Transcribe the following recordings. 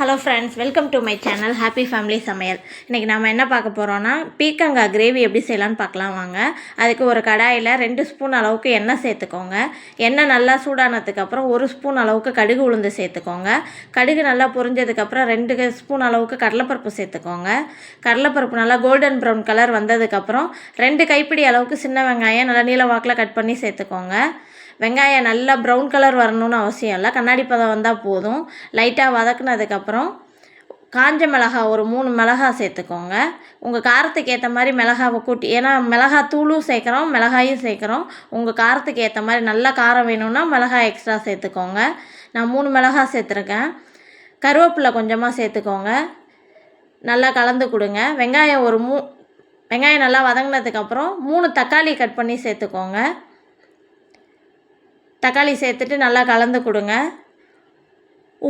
Hello friends welcome to my channel happy family சமையல் இன்றைக்கி நம்ம என்ன பார்க்க போகிறோன்னா பீக்கங்காய் கிரேவி எப்படி செய்யலான்னு பார்க்கலாம் வாங்க. அதுக்கு ஒரு கடாயில் ரெண்டு ஸ்பூன் அளவுக்கு எண்ணெய் சேர்த்துக்கோங்க. எண்ணெய் நல்லா சூடானதுக்கப்புறம் ஒரு ஸ்பூன் அளவுக்கு கடுகு உளுந்து சேர்த்துக்கோங்க. கடுகு நல்லா பொரிஞ்சதுக்கப்புறம் ரெண்டு ஸ்பூன் அளவுக்கு கடலைப்பருப்பு சேர்த்துக்கோங்க. கடலைப்பருப்பு நல்லா கோல்டன் ப்ரௌன் கலர் வந்ததுக்கப்புறம் ரெண்டு கைப்பிடி அளவுக்கு சின்ன வெங்காயம் நல்லா நீல வாக்கில் கட் பண்ணி சேர்த்துக்கோங்க. வெங்காயம் நல்லா ப்ரௌன் கலர் வரணும்னு அவசியம் இல்லை. கண்ணாடி பதம் வந்தால் போதும். லைட்டாக வதக்குனதுக்கப்புறம் காஞ்ச மிளகா ஒரு மூணு மிளகா சேர்த்துக்கோங்க. உங்கள் காரத்துக்கு ஏற்ற மாதிரி மிளகாவை கூட்டி ஏன்னா மிளகா தூளும் சேர்க்குறோம் மிளகாயும் சேர்க்குறோம். உங்கள் காரத்துக்கு ஏற்ற மாதிரி நல்லா காரம் வேணும்னா மிளகாய் எக்ஸ்ட்ரா சேர்த்துக்கோங்க. நான் மூணு மிளகா சேர்த்துருக்கேன். கருவேப்பிலை கொஞ்சமாக சேர்த்துக்கோங்க. நல்லா கலந்து கொடுங்க. வெங்காயம் ஒரு மூ வெங்காயம் நல்லா வதங்கினதுக்கப்புறம் மூணு தக்காளி கட் பண்ணி சேர்த்துக்கோங்க. தக்காளி சேர்த்துட்டு நல்லா கலந்து கொடுங்க.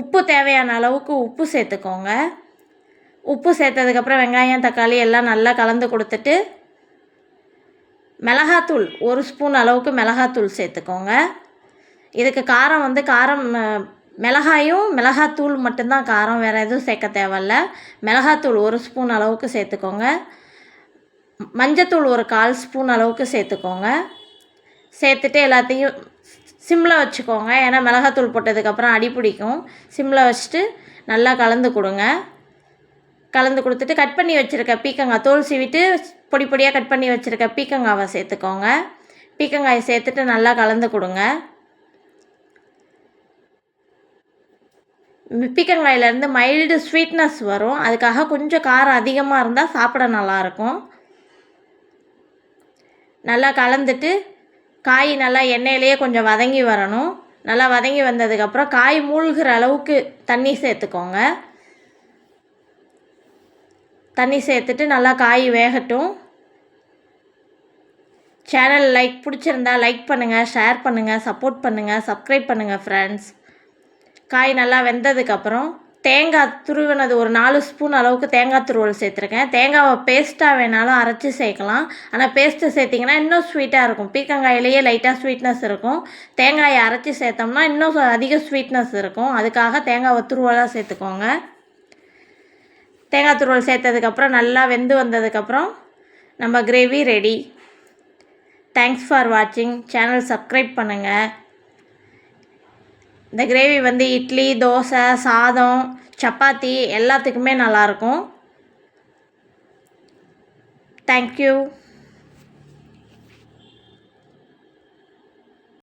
உப்பு தேவையான அளவுக்கு உப்பு சேர்த்துக்கோங்க. உப்பு சேர்த்ததுக்கப்புறம் வெங்காயம் தக்காளி எல்லாம் நல்லா கலந்து கொடுத்துட்டு மிளகாத்தூள் ஒரு ஸ்பூன் அளவுக்கு மிளகாத்தூள் சேர்த்துக்கோங்க. இதுக்கு காரம் வந்து காரம் மிளகாயும் மிளகாத்தூள் மட்டும்தான் காரம் வேறு எதுவும் சேர்க்க தேவையில்ல. மிளகாத்தூள் ஒரு ஸ்பூன் அளவுக்கு சேர்த்துக்கோங்க. மஞ்சத்தூள் ஒரு கால் ஸ்பூன் அளவுக்கு சேர்த்துக்கோங்க. சேர்த்துட்டு எல்லாத்தையும் சிம்மில் வச்சுக்கோங்க. ஏன்னா மிளகாத்தூள் போட்டதுக்கப்புறம் அடி பிடிக்கும். சிம்மில் வச்சுட்டு நல்லா கலந்து கொடுங்க. கலந்து கொடுத்துட்டு கட் பண்ணி வச்சுருக்க பீக்கங்காய் தோல் சீவிட்டு பொடி பொடியாக கட் பண்ணி வச்சுருக்க பீக்கங்காவை சேர்த்துக்கோங்க. பீக்கங்காயை சேர்த்துட்டு நல்லா கலந்து கொடுங்க. பீக்கங்காயிலேருந்து மைல்டு ஸ்வீட்னஸ் வரும். அதுக்காக கொஞ்சம் காரம் அதிகமாக இருந்தால் சாப்பிட நல்லாயிருக்கும் நல்லா கலந்துட்டு காய் நல்லா எண்ணெயிலேயே கொஞ்சம் வதங்கி வரணும். நல்லா வதங்கி வந்ததுக்கப்புறம் காய் மூழ்கிற அளவுக்கு தண்ணி சேர்த்துக்கோங்க. தண்ணி சேர்த்துட்டு நல்லா காய் வேகட்டும். சேனல் லைக் பிடிச்சிருந்தா லைக் பண்ணுங்கள் ஷேர் பண்ணுங்கள் சப்போர்ட் பண்ணுங்கள் சப்ஸ்கிரைப் பண்ணுங்கள் ஃப்ரெண்ட்ஸ் காய் நல்லா வெந்ததுக்கப்புறம் தேங்காய் துருவினது ஒரு நாலு ஸ்பூன் அளவுக்கு தேங்காய் துருவல் சேர்த்துருக்கேன். தேங்காவை பேஸ்ட்டாக வேணாலும் அரைச்சி சேர்க்கலாம். ஆனால் பேஸ்ட்டு சேர்த்திங்கன்னா இன்னும் ஸ்வீட்டாக இருக்கும். பீக்கங்காயிலேயே லைட்டாக ஸ்வீட்னஸ் இருக்கும். தேங்காயை அரைச்சி சேர்த்தோம்னா இன்னும் அதிக ஸ்வீட்னஸ் இருக்கும். அதுக்காக தேங்காவை துருவலாக சேர்த்துக்கோங்க. தேங்காய் துருவல் சேர்த்ததுக்கப்புறம் நல்லா வெந்து வந்ததுக்கப்புறம் நம்ம கிரேவி ரெடி தேங்க்ஸ் ஃபார் வாட்சிங் சேனல் சப்ஸ்கிரைப் பண்ணுங்கள் இந்த கிரேவி வந்து இட்லி தோசை சாதம் சப்பாத்தி எல்லாத்துக்குமே நல்லாயிருக்கும். தேங்க்யூ